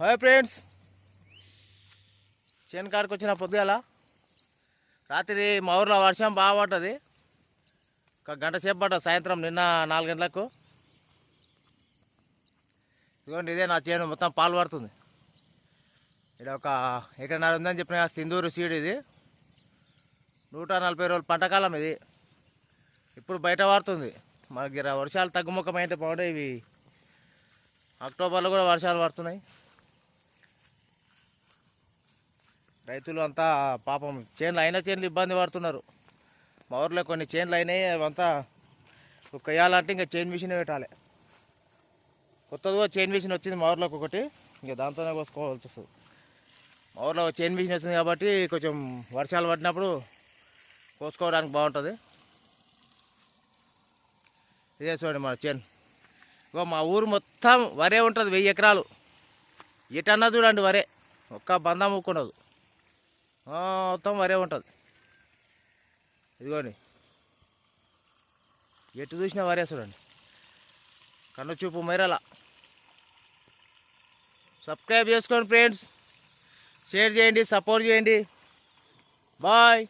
Hi friends. చేను కాడికి వచ్చిన పొద్దుగాల రాత్రి మా ఊర్లో వర్షం బాగా పడ్డది. ఒక గంట సేపు పడ్డది సాయంత్రం నిన్న నాలుగు గంటలకు. ఇదిగోండి ఇదే నా చేను మొత్తం పాలు పడుతుంది. ఇక్కడ ఒక ఎకరన్నర ఉందని చెప్పిన సింధూరు సీడ్ ఇది. నూట నలభై రోజులు పంటకాలం ఇది. ఇప్పుడు బయట పడుతుంది మనకి దగ్గర వర్షాలు తగ్గుముఖమైతే బాగుండే ఇవి అక్టోబర్లో కూడా వర్షాలు పడుతున్నాయి. రైతులు అంతా పాపం చేన్లు అయిన చేన్లు ఇబ్బంది పడుతున్నారు. మా ఊర్లో కొన్ని చేన్లు అయినాయి అవంతా కొయ్యాలంటే ఇంకా చైన్ మిషన్ పెట్టాలి. కొత్తదిగా చైన్ మిషన్ వచ్చింది మా ఊర్లోకి ఒకటి ఇంకా దాంతోనే కోసుకోవాల్సి వస్తుంది. మా ఊర్లో చైన్ మిషన్ వచ్చింది కాబట్టి కొంచెం వర్షాలు పడినప్పుడు కోసుకోవడానికి బాగుంటుంది. ఇదే చూడండి మన చేను. ఇగో మా ఊరు మొత్తం వరే ఉంటుంది వెయ్యి ఎకరాలు. ఎటన్నా చూడండి వరే ఒక్క బంధం ముక్కుండదు మొత్తం వరే ఉంటుంది. ఇదిగోండి. ఎటు చూసినా వరే చూడండి కన్ను చూపు మైరల. సబ్స్క్రైబ్ చేసుకోండి ఫ్రెండ్స్. షేర్ చేయండి సపోర్ట్ చేయండి. బాయ్.